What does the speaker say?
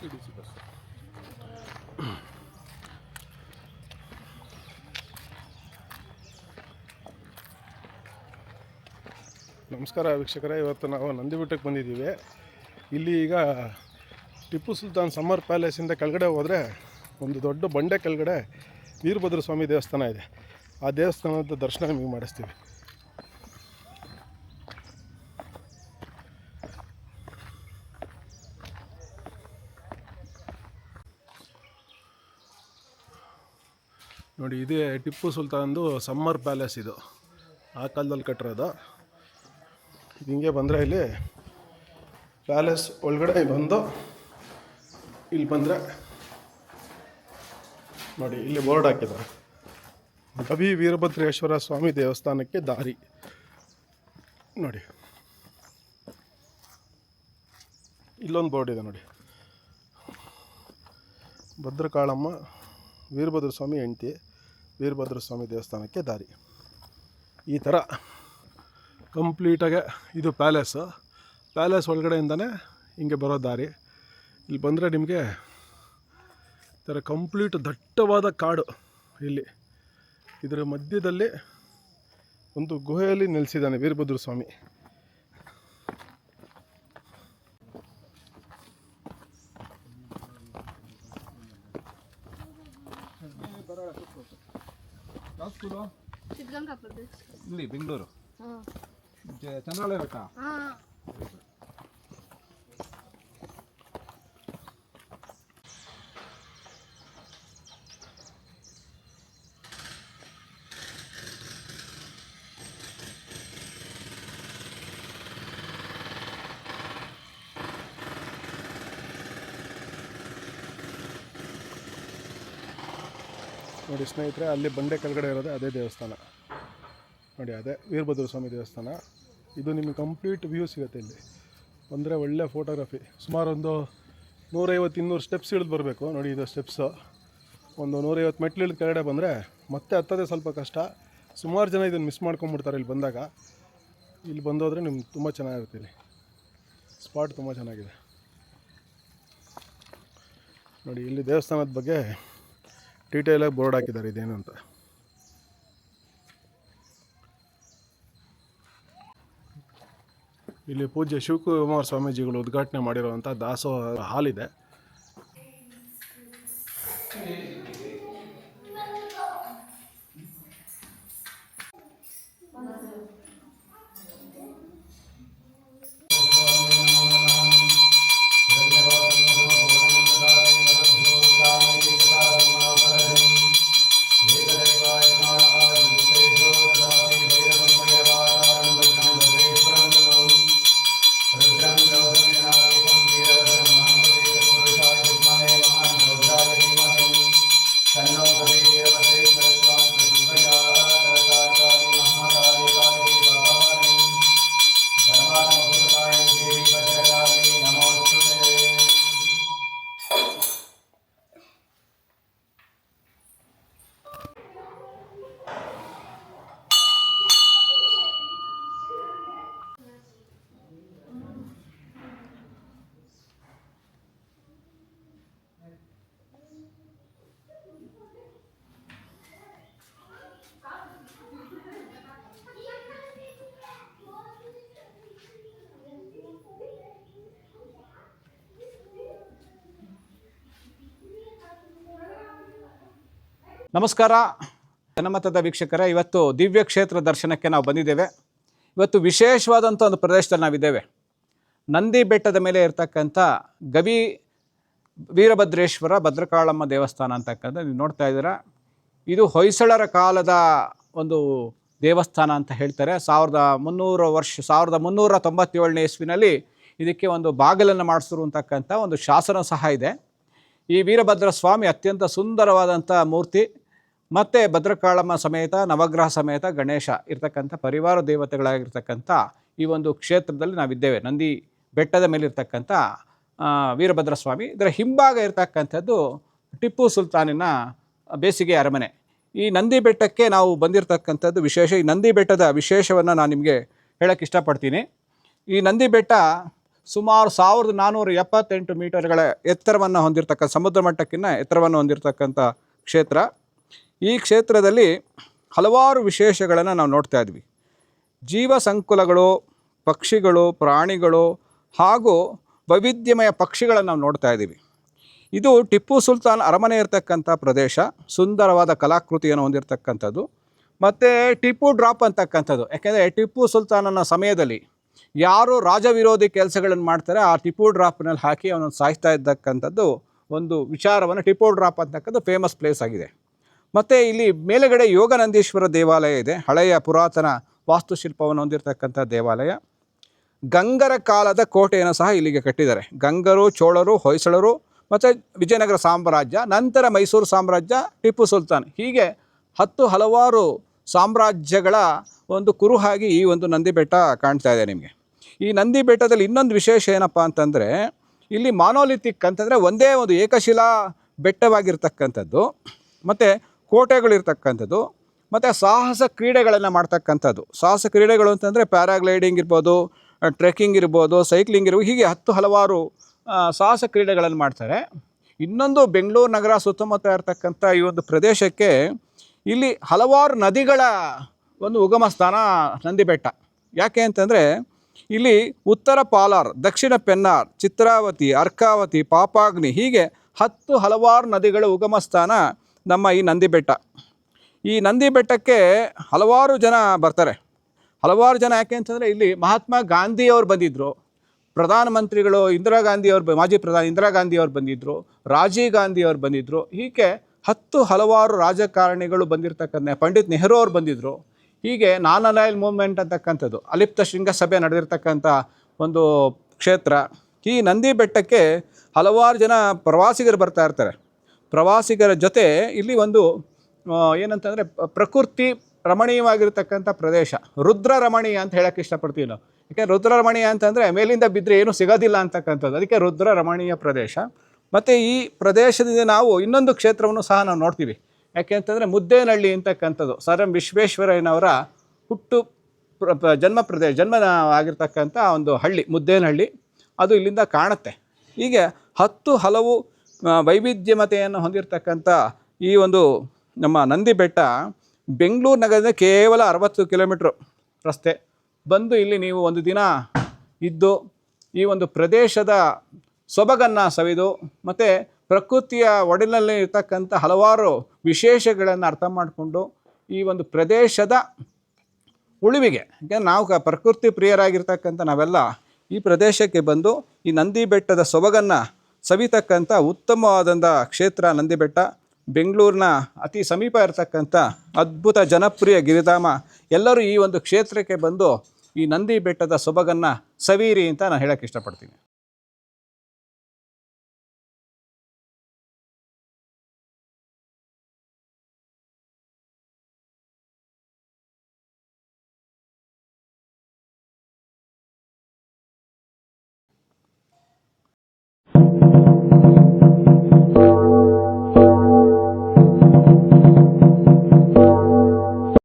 ನಮಸ್ಕಾರ ವೀಕ್ಷಕರೇ, ಇವತ್ತು ನಾವು ನಂದಿಬೆಟ್ಟಕ್ಕೆ ಬಂದಿದ್ದೀವಿ. ಇಲ್ಲಿ ಈಗ ಟಿಪ್ಪು ಸುಲ್ತಾನ್ ಸಮ್ಮರ್ ಪ್ಯಾಲೇಸಿಂದ ಕೆಳಗಡೆ ಹೋದರೆ ಒಂದು ದೊಡ್ಡ ಬಂಡೆ ಕೆಳಗಡೆ ವೀರಭದ್ರ ಸ್ವಾಮಿ ದೇವಸ್ಥಾನ ಇದೆ. ಆ ದೇವಸ್ಥಾನದ ದರ್ಶನ ನಿಮಗೆ ಮಾಡಿಸ್ತೀವಿ. ನೋಡಿ, ಇದೇ ಟಿಪ್ಪು ಸುಲ್ತಾನ್ದು ಸಮ್ಮರ್ ಪ್ಯಾಲೇಸ್ ಇದು. ಆ ಕಾಲದಲ್ಲಿ ಕಟ್ಟಿರೋದು. ಹಿಂಗೆ ಬಂದರೆ ಇಲ್ಲಿ ಪ್ಯಾಲೇಸ್ ಒಳಗಡೆ ಬಂದು ಇಲ್ಲಿ ಬಂದರೆ ನೋಡಿ, ಇಲ್ಲಿ ಬೋರ್ಡ್ ಹಾಕಿದ್ದಾರೆ. ಕವಿ ವೀರಭದ್ರೇಶ್ವರ ಸ್ವಾಮಿ ದೇವಸ್ಥಾನಕ್ಕೆ ದಾರಿ. ನೋಡಿ. ಇಲ್ಲೊಂದು ಬೋರ್ಡ್ ಇದೆ ನೋಡಿ. ಭದ್ರಕಾಳಮ್ಮ, ವೀರಭದ್ರ ಸ್ವಾಮಿ ಹೆಂಡತಿ. ವೀರಭದ್ರ ಸ್ವಾಮಿ ದೇವಸ್ಥಾನಕ್ಕೆ ದಾರಿ. ಈ ಥರ ಕಂಪ್ಲೀಟಾಗೆ ಇದು ಪ್ಯಾಲೇಸು. ಪ್ಯಾಲೇಸ್ ಒಳಗಡೆಯಿಂದನೇ ಹಿಂಗೆ ಬರೋ ದಾರಿ. ಇಲ್ಲಿ ಬಂದರೆ ನಿಮಗೆ ಥರ ಕಂಪ್ಲೀಟ್ ದಟ್ಟವಾದ ಕಾಡು ಇಲ್ಲಿ. ಇದರ ಮಧ್ಯದಲ್ಲಿ ಒಂದು ಗುಹೆಯಲ್ಲಿ ನೆಲೆಸಿದ್ದಾನೆ ವೀರಭದ್ರ ಸ್ವಾಮಿ ಯಾವ ಸ್ಕೂಲು ಸಿದ್ಧಗಂಗಾ ಪ್ರದೇಶ್ ಇಲ್ಲಿ ಬೆಂಗಳೂರು ಹಾಂ ಜ- ಚಂದ್ರಾಲಯ ಬೆಟ್ಟ ನೋಡಿ ಸ್ನೇಹಿತರೆ, ಅಲ್ಲಿ ಬಂಡೆ ಕೆಳಗಡೆ ಇರೋದೇ ಅದೇ ದೇವಸ್ಥಾನ. ನೋಡಿ, ಅದೇ ವೀರಭದ್ರ ಸ್ವಾಮಿ ದೇವಸ್ಥಾನ. ಇದು ನಿಮಗೆ ಕಂಪ್ಲೀಟ್ ವ್ಯೂ ಸಿಗುತ್ತೆ ಇಲ್ಲಿ. ಅಂದರೆ ಒಳ್ಳೆ ಫೋಟೋಗ್ರಫಿ ಸುಮಾರು ಒಂದು ನೂರೈವತ್ತು, ಇನ್ನೂರು ಸ್ಟೆಪ್ಸ್ ಇಳಿದು ಬರಬೇಕು. ನೋಡಿ, ಇದು ಸ್ಟೆಪ್ಸು ಒಂದು ನೂರೈವತ್ತು ಮೆಟ್ಲು ಇಳಿದು ಕೆಳಗಡೆ ಬಂದರೆ ಮತ್ತೆ ಹತ್ತದೇ ಸ್ವಲ್ಪ ಕಷ್ಟ. ಸುಮಾರು ಜನ ಇದನ್ನು ಮಿಸ್ ಮಾಡ್ಕೊಂಬಿಡ್ತಾರೆ ಇಲ್ಲಿ ಬಂದಾಗ. ಇಲ್ಲಿ ಬಂದೋದ್ರೆ ನಿಮ್ಗೆ ತುಂಬ ಚೆನ್ನಾಗಿರುತ್ತೆ ಇಲ್ಲಿ. ಸ್ಪಾಟ್ ತುಂಬ ಚೆನ್ನಾಗಿದೆ. ನೋಡಿ, ಇಲ್ಲಿ ದೇವಸ್ಥಾನದ ಬಗ್ಗೆ ಡೀಟೇಲಾಗಿ ಬೋರ್ಡ್ ಹಾಕಿದ್ದಾರೆ ಇದೇನು ಅಂತ. ಇಲ್ಲಿ ಪೂಜ್ಯ ಶಿವಕುಮಾರ್ ಸ್ವಾಮೀಜಿಗಳು ಉದ್ಘಾಟನೆ ಮಾಡಿರುವಂಥ ದಾಸೋಹ ಹಾಲಿದೆ ನಮಸ್ಕಾರ. ಜನಮತದ ವೀಕ್ಷಕರೇ, ಇವತ್ತು ದಿವ್ಯ ಕ್ಷೇತ್ರ ದರ್ಶನಕ್ಕೆ ನಾವು ಬಂದಿದ್ದೇವೆ. ಇವತ್ತು ವಿಶೇಷವಾದಂಥ ಒಂದು ಪ್ರದೇಶದಲ್ಲಿ ನಾವಿದ್ದೇವೆ. ನಂದಿ ಬೆಟ್ಟದ ಮೇಲೆ ಇರತಕ್ಕಂಥ ಗವಿ ವೀರಭದ್ರೇಶ್ವರ ಭದ್ರಕಾಳಮ್ಮ ದೇವಸ್ಥಾನ ಅಂತಕ್ಕಂಥ ನೀವು ನೋಡ್ತಾ ಇದ್ದೀರಾ. ಇದು ಹೊಯ್ಸಳರ ಕಾಲದ ಒಂದು ದೇವಸ್ಥಾನ ಅಂತ ಹೇಳ್ತಾರೆ. ಸಾವಿರದ ಮುನ್ನೂರು ವರ್ಷ, ಸಾವಿರದ ಮುನ್ನೂರ ತೊಂಬತ್ತೇಳನೇ ಇಸ್ವಿನಲ್ಲಿ ಇದಕ್ಕೆ ಒಂದು ಬಾಗಿಲನ್ನು ಮಾಡಿಸಿರು ಅಂತಕ್ಕಂಥ ಒಂದು ಶಾಸನ ಸಹ ಇದೆ. ಈ ವೀರಭದ್ರ ಸ್ವಾಮಿ ಅತ್ಯಂತ ಸುಂದರವಾದಂಥ ಮೂರ್ತಿ. ಮತ್ತು ಭದ್ರಕಾಳಮ್ಮ ಸಮೇತ, ನವಗ್ರಹ ಸಮೇತ ಗಣೇಶ ಇರ್ತಕ್ಕಂಥ ಪರಿವಾರ ದೇವತೆಗಳಾಗಿರ್ತಕ್ಕಂಥ ಈ ಒಂದು ಕ್ಷೇತ್ರದಲ್ಲಿ ನಾವಿದ್ದೇವೆ. ನಂದಿ ಬೆಟ್ಟದ ಮೇಲಿರ್ತಕ್ಕಂಥ ವೀರಭದ್ರಸ್ವಾಮಿ. ವೀರಭದ್ರ ಸ್ವಾಮಿ ಇದರ ಹಿಂಭಾಗ ಇರತಕ್ಕಂಥದ್ದು ಟಿಪ್ಪು ಸುಲ್ತಾನಿನ ಬೇಸಿಗೆ ಅರಮನೆ. ಈ ನಂದಿ ಬೆಟ್ಟಕ್ಕೆ ನಾವು ಬಂದಿರತಕ್ಕಂಥದ್ದು ವಿಶೇಷ. ಈ ನಂದಿ ಬೆಟ್ಟದ ವಿಶೇಷವನ್ನು ನಾನು ನಿಮಗೆ ಹೇಳೋಕ್ಕೆ ಇಷ್ಟಪಡ್ತೀನಿ. ಈ ನಂದಿ ಬೆಟ್ಟ ಸುಮಾರು ಸಾವಿರದ ನಾನ್ನೂರ ಎಪ್ಪತ್ತೆಂಟು ಮೀಟರ್ಗಳ ಎತ್ತರವನ್ನು ಹೊಂದಿರತಕ್ಕ, ಸಮುದ್ರ ಮಟ್ಟಕ್ಕಿಂತ ಎತ್ತರವನ್ನು ಹೊಂದಿರತಕ್ಕಂಥ ಕ್ಷೇತ್ರ. ಈ ಕ್ಷೇತ್ರದಲ್ಲಿ ಹಲವಾರು ವಿಶೇಷಗಳನ್ನು ನಾವು ನೋಡ್ತಾ ಇದ್ವಿ. ಜೀವ ಸಂಕುಲಗಳು, ಪಕ್ಷಿಗಳು, ಪ್ರಾಣಿಗಳು ಹಾಗೂ ವೈವಿಧ್ಯಮಯ ಪಕ್ಷಿಗಳನ್ನು ನಾವು ನೋಡ್ತಾ ಇದ್ದೀವಿ. ಇದು ಟಿಪ್ಪು ಸುಲ್ತಾನ್ ಅರಮನೆ ಇರತಕ್ಕಂಥ ಪ್ರದೇಶ, ಸುಂದರವಾದ ಕಲಾಕೃತಿಯನ್ನು ಹೊಂದಿರತಕ್ಕಂಥದ್ದು ಮತ್ತು ಟಿಪ್ಪು ಡ್ರಾಪ್ ಅಂತಕ್ಕಂಥದ್ದು. ಯಾಕೆಂದರೆ ಟಿಪ್ಪು ಸುಲ್ತಾನನ ಸಮಯದಲ್ಲಿ ಯಾರು ರಾಜವಿರೋಧಿ ಕೆಲಸಗಳನ್ನು ಮಾಡ್ತಾರೆ, ಆ ಟಿಪ್ಪು ಡ್ರಾಪ್ನಲ್ಲಿ ಹಾಕಿ ಅವನನ್ನು ಸಾಯಿಸ್ತಾ ಇದ್ದಕ್ಕಂಥದ್ದು ಒಂದು ವಿಚಾರವನ್ನು ಟಿಪ್ಪು ಡ್ರಾಪ್ ಅಂತಕ್ಕಂಥ ಫೇಮಸ್ ಪ್ಲೇಸ್ ಆಗಿದೆ. ಮತ್ತು ಇಲ್ಲಿ ಮೇಲುಗಡೆ ಯೋಗನಂದೀಶ್ವರ ದೇವಾಲಯ ಇದೆ. ಹಳೆಯ ಪುರಾತನ ವಾಸ್ತುಶಿಲ್ಪವನ್ನು ಹೊಂದಿರತಕ್ಕಂಥ ದೇವಾಲಯ. ಗಂಗರ ಕಾಲದ ಕೋಟೆಯನ್ನು ಸಹ ಇಲ್ಲಿಗೆ ಕಟ್ಟಿದ್ದಾರೆ. ಗಂಗರು, ಚೋಳರು, ಹೊಯ್ಸಳರು ಮತ್ತು ವಿಜಯನಗರ ಸಾಮ್ರಾಜ್ಯ, ನಂತರ ಮೈಸೂರು ಸಾಮ್ರಾಜ್ಯ, ಟಿಪ್ಪು ಸುಲ್ತಾನ್. ಹೀಗೆ ಹತ್ತು ಹಲವಾರು ಸಾಮ್ರಾಜ್ಯಗಳ ಒಂದು ಕುರುಹಾಗಿ ಈ ಒಂದು ನಂದಿ ಬೆಟ್ಟ ಕಾಣ್ತಾ ಇದೆ ನಿಮಗೆ. ಈ ನಂದಿ ಬೆಟ್ಟದಲ್ಲಿ ಇನ್ನೊಂದು ವಿಶೇಷ ಏನಪ್ಪ ಅಂತಂದರೆ, ಇಲ್ಲಿ ಮಾನೋಲಿಥಿಕ್ ಅಂತಂದರೆ ಒಂದೇ ಒಂದು ಏಕಶಿಲಾ ಬೆಟ್ಟವಾಗಿರ್ತಕ್ಕಂಥದ್ದು. ಮತ್ತು ಕೋಟೆಗಳಿರ್ತಕ್ಕಂಥದ್ದು, ಮತ್ತು ಸಾಹಸ ಕ್ರೀಡೆಗಳನ್ನು ಮಾಡ್ತಕ್ಕಂಥದ್ದು. ಸಾಹಸ ಕ್ರೀಡೆಗಳು ಅಂತಂದರೆ ಪ್ಯಾರಾಗ್ಲೈಡಿಂಗ್ ಇರ್ಬೋದು ಟ್ರೆಕ್ಕಿಂಗ್ ಇರ್ಬೋದು, ಸೈಕ್ಲಿಂಗ್ ಇರ್ಬೋದು, ಹೀಗೆ ಹತ್ತು ಹಲವಾರು ಸಾಹಸ ಕ್ರೀಡೆಗಳನ್ನು ಮಾಡ್ತಾರೆ. ಇನ್ನೊಂದು ಬೆಂಗಳೂರು ನಗರ ಸುತ್ತಮುತ್ತ ಇರತಕ್ಕಂಥ ಈ ಒಂದು ಪ್ರದೇಶಕ್ಕೆ ಇಲ್ಲಿ ಹಲವಾರು ನದಿಗಳ ಒಂದು ಉಗಮ ಸ್ಥಾನ ನಂದಿ ಬೆಟ್ಟ ಯಾಕೆ ಅಂತಂದರೆ ಇಲ್ಲಿ ಉತ್ತರ ಪಾಲಾರ್, ದಕ್ಷಿಣ ಪೆನ್ನಾರ್, ಚಿತ್ರಾವತಿ, ಅರ್ಕಾವತಿ, ಪಾಪಾಗ್ನಿ ಹೀಗೆ ಹತ್ತು ಹಲವಾರು ನದಿಗಳ ಉಗಮ ಸ್ಥಾನ ನಮ್ಮ ಈ ನಂದಿ ಬೆಟ್ಟ. ಈ ನಂದಿ ಬೆಟ್ಟಕ್ಕೆ ಹಲವಾರು ಜನ ಬರ್ತಾರೆ. ಹಲವಾರು ಜನ ಯಾಕೆ ಅಂತಂದರೆ ಇಲ್ಲಿ ಮಹಾತ್ಮ ಗಾಂಧಿಯವರು ಬಂದಿದ್ದರು ಪ್ರಧಾನಮಂತ್ರಿಗಳು ಇಂದಿರಾ ಗಾಂಧಿಯವರು ಬ- ಮಾಜಿ ಪ್ರಧಾನಿ ಇಂದಿರಾ ಗಾಂಧಿಯವರು ಬಂದಿದ್ದರು ರಾಜೀವ್ ಗಾಂಧಿಯವರು ಬಂದಿದ್ದರು ಹೀಗೆ ಹತ್ತು ಹಲವಾರು ರಾಜಕಾರಣಿಗಳು ಬಂದಿರತಕ್ಕಂಥ ಪಂಡಿತ್ ನೆಹರು ಅವರು ಬಂದಿದ್ದರು ಹೀಗೆ ನಾನ್ ಅಲೈಲ್ ಮೂವ್ಮೆಂಟ್ ಅಂತಕ್ಕಂಥದ್ದು, ಅಲಿಪ್ತ ಶೃಂಗಸಭೆ ನಡೆದಿರ್ತಕ್ಕಂಥ ಒಂದು ಕ್ಷೇತ್ರ. ಈ ನಂದಿ ಬೆಟ್ಟಕ್ಕೆ ಹಲವಾರು ಜನ ಪ್ರವಾಸಿಗರು ಬರ್ತಾ ಇರ್ತಾರೆ. ಪ್ರವಾಸಿಗರ ಜೊತೆ ಇಲ್ಲಿ ಒಂದು ಏನಂತಂದರೆ ಪ್ರಕೃತಿ ರಮಣೀಯವಾಗಿರ್ತಕ್ಕಂಥ ಪ್ರದೇಶ. ರುದ್ರ ರಮಣೀಯ ಅಂತ ಹೇಳಕ್ಕೆ ಇಷ್ಟಪಡ್ತೀವಿ ನಾವು. ಯಾಕೆ, ರುದ್ರ ರಮಣೀಯ ಅಂತಂದರೆ ಮೇಲಿಂದ ಬಿದ್ದರೆ ಏನೂ ಸಿಗೋದಿಲ್ಲ ಅಂತಕ್ಕಂಥದ್ದು. ಅದಕ್ಕೆ ರುದ್ರ ರಮಣೀಯ ಪ್ರದೇಶ. ಮತ್ತು ಈ ಪ್ರದೇಶದಿಂದ ನಾವು ಇನ್ನೊಂದು ಕ್ಷೇತ್ರವನ್ನು ಸಹ ನಾವು ನೋಡ್ತೀವಿ. ಯಾಕೆ ಅಂತಂದರೆ ಮುದ್ದೇನಹಳ್ಳಿ ಅಂತಕ್ಕಂಥದ್ದು. ಸರ್ ಎಂ ವಿಶ್ವೇಶ್ವರಯ್ಯನವರ ಹುಟ್ಟು ಪ್ರ- ಜನ್ಮ ಪ್ರದೇಶ ಜನ್ಮ ಆಗಿರ್ತಕ್ಕಂಥ ಒಂದು ಹಳ್ಳಿ ಮುದ್ದೇನಹಳ್ಳಿ ಅದು ಇಲ್ಲಿಂದ ಕಾಣುತ್ತೆ. ಹೀಗೆ ಹತ್ತು ಹಲವು ವೈವಿಧ್ಯಮತೆಯನ್ನು ಹೊಂದಿರತಕ್ಕಂಥ ಈ ಒಂದು ನಮ್ಮ ನಂದಿ ಬೆಟ್ಟ ಬೆಂಗಳೂರು ನಗರದಿಂದ ಕೇವಲ ಅರವತ್ತು ಕಿಲೋಮೀಟ್ರ್ ರಸ್ತೆ. ಬಂದು ಇಲ್ಲಿ ನೀವು ಒಂದು ದಿನ ಇದ್ದು ಈ ಒಂದು ಪ್ರದೇಶದ ಸೊಬಗನ್ನು ಸವಿದು ಮತ್ತು ಪ್ರಕೃತಿಯ ಒಡಲಿನಲ್ಲಿ ಇರ್ತಕ್ಕಂಥ ಹಲವಾರು ವಿಶೇಷಗಳನ್ನು ಅರ್ಥ ಮಾಡಿಕೊಂಡು ಈ ಒಂದು ಪ್ರದೇಶದ ಉಳಿವಿಗೆ ನಾವು ಕ- ಪ್ರಕೃತಿ ಪ್ರಿಯರಾಗಿರ್ತಕ್ಕಂಥ ನಾವೆಲ್ಲ ಈ ಪ್ರದೇಶಕ್ಕೆ ಬಂದು ಈ ನಂದಿ ಬೆಟ್ಟದ ಸೊಬಗನ್ನು ಸವಿತಕ್ಕಂಥ ಉತ್ತಮವಾದಂಥ ಕ್ಷೇತ್ರ ನಂದಿ ಬೆಟ್ಟ ಬೆಂಗಳೂರಿನ ಅತಿ ಸಮೀಪ ಇರತಕ್ಕಂಥ ಅದ್ಭುತ ಜನಪ್ರಿಯ ಗಿರಿಧಾಮ. ಎಲ್ಲರೂ ಈ ಒಂದು ಕ್ಷೇತ್ರಕ್ಕೆ ಬಂದು ಈ ನಂದಿ ಬೆಟ್ಟದ ಸೊಬಗನ್ನು ಸವೀರಿ ಅಂತ ನಾನು ಹೇಳೋಕ್ಕೆ ಇಷ್ಟಪಡ್ತೀನಿ.